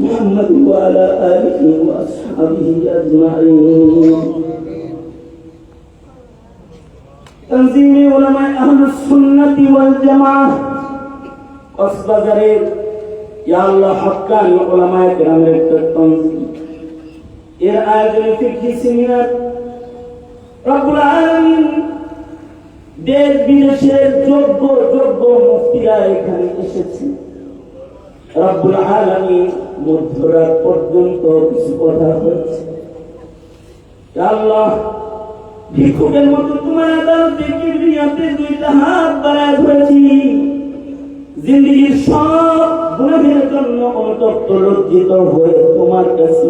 محمد وعلى آله وأصحابه أجمعين تنظيم علماء أهل السنة والجماعة কক্সবাজারের ইয়া আল্লাহ হক্কানি ওলামায়ে কেরামের একটা তনজিম এর আয়োজনে ফিকহি সেমিনার রব্বুল আলামিন দেশ বিদেশের যোগ্য যোগ্য মুফতিরা এখানে এসেছে রব্বুল আলামিন মধ্যরাত পর্যন্ত কিছু কথা হচ্ছে আল্লাহ ভিক্ষুকের মতো তোমার বাড়ায় ধরেছি সব গুণের জন্য অন্তত লজ্জিত হয়ে তোমার কাছে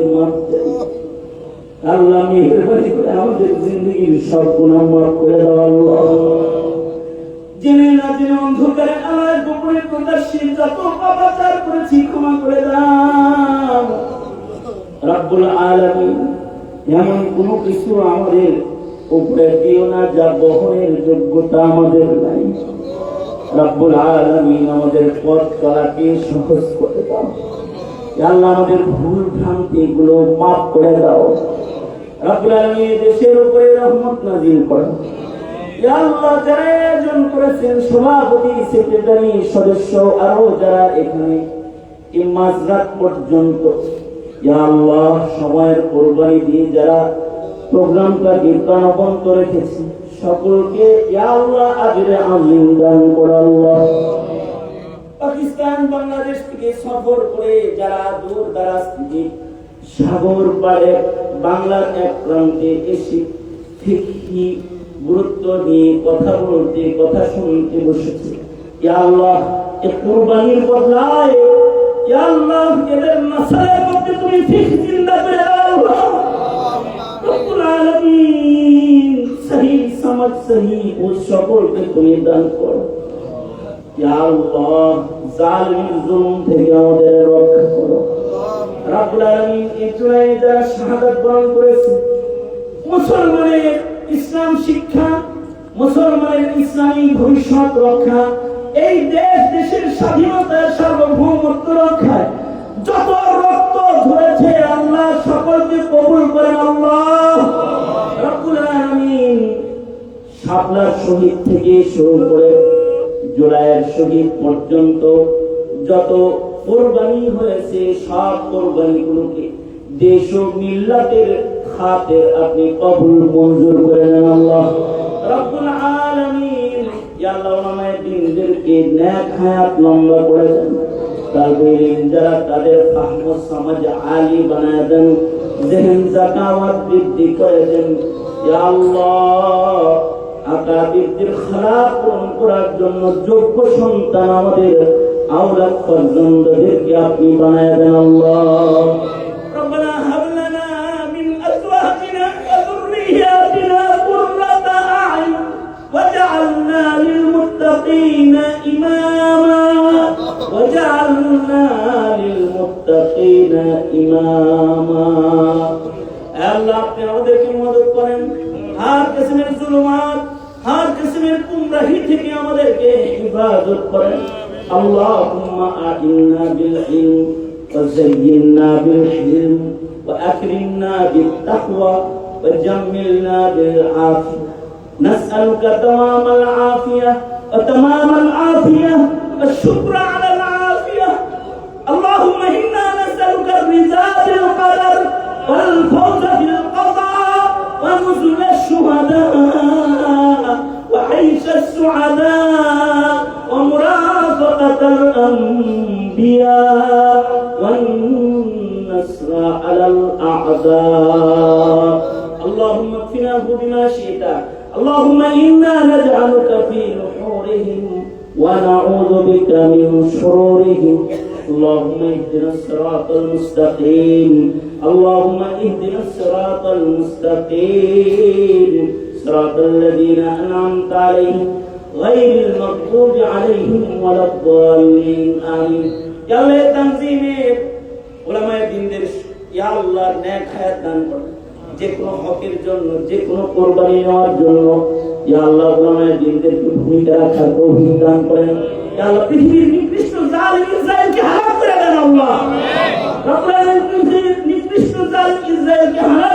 আল্লাহ মেহরবানি করে আমাদের সব করে জেনে না জেনে অন্ধকারে আমার গোপনে প্রদর্শী যত করেছি ক্ষমা করে দাও। রাব্বুল আলামিন এমন কোনো কিছু আমাদের উপরে দিও না যা বহনের যোগ্যতা আমাদের নাই। রাব্বুল আলামিন আমাদের পথ চলাকে সহজ করে দাও। আল্লাহ, আমাদের ভুল ভ্রান্তি গুলো মাফ করে দাও। রাব্বুল আলামিন দেশের উপরে রহমত নাজিল করো। আল্লাহ, যারা আয়োজন করেছেন সভাপতি, সেক্রেটারি, সদস্য, আরও যারা এখানে এই মাঝরাত পর্যন্ত সময়ের কোরবানি দিয়ে যারা প্রোগ্রামটাকে প্রাণবন্ত রেখেছে সকলকে দান করো আল্লাহ। পাকিস্তান, বাংলাদেশ থেকে সফর করে যারা দূর দারাজ থেকে সাগর বাংলার এক প্রান্তে এসে ঠিকই গুরুত্ব দিয়ে কথা বলতে, কথা শুনতে বসেছে। আল্লাহ, এ কুরবানির বদলায় আল্লাহ, এদের মাসালের মধ্যে তুমি ঠিক চিন্তা করে দাও। রব্বুল আলামিন সহি সমঝ সহি ও সকলকে তুমি দান করো। আল্লাহ, জালিম জুলুম মুসলমানের ইসলাম শিক্ষা, মুসলমানের ইসলামী ভবিষ্যৎ রক্ষা এই দেশ দেশের স্বাধীনতা সার্বভৌমত্ব রক্ষায় যত রক্ত ধরেছে আল্লাহ, সকলকে কবুল করেন আল্লাহ। রব্বুল শহীদ থেকে শুরু করে জুলাইয়ের শহীদ পর্যন্ত যত কোরবানি হয়েছে, সব কোরবানিগুলোকে দেশ ও মিল্লাতের খাতে আপনি কবুল মঞ্জুর করে নেন আল্লাহ। রব্বুল আলামিন লম্বা করে দেন তারপরে যারা তাদের ফাহম সমাজ আলী বানায় দেন জেহেন জাকাওয়াত বৃদ্ধি করে দেন ইয়া আল্লাহ আকাবিরদের খারাপ পূরণ করার জন্য যোগ্য সন্তান আমাদের আওলাদ পর্যন্তদেরকে আপনি বানায় দেন আল্লাহ ربنا هب لنا من ازواجنا وذرياتنا للمتقين اماما واجعلنا للمتقين اماما আল্লাহ আপনি আমাদেরকে মদত করেন হার কিসমের জুলুমাত হার কিসমের কুমরাহি থেকে আমাদেরকে হিফাজত করেন আল্লাহুম্মা আইন্না বিল ইলম وزينا بالحلم وأكرمنا بالتقوى وجملنا بالعافية نسألك دوام العافية وتمام العافية والشكر على العافية. اللهم إنا نسألك الرضا بالقدر والفوز بالقضاء ونزل الشهداء وعيش السعداء ومرافقة الأنبياء والنصر على الأعداء. اللهم اكفناه بما شئت اللهم إنا نجعلك في شرورهم ونعوذ بك من شرورهم. اللهم اهدنا الصراط المستقيم. اللهم اهدنا الصراط المستقيم. صراط الذين أنعمت عليهم غير المغضوب عليهم ولا الضالين. آمين. يا الله تنزيمي علماء دين درش يا الله نيك حيات دان যে কোনো হকের জন্য যে কোনো কোরবানি নেওয়ার জন্য ইয়া আল্লাহ গোলামের দিনদেরকে ভূমিকা রাখার কৌভিক দান করেন। আল্লাহ পৃথিবীর ইসরায়েলকে হারাম করে দেন আল্লাহ। রাব্বুল আলামিন ইসরায়েলকে হারাম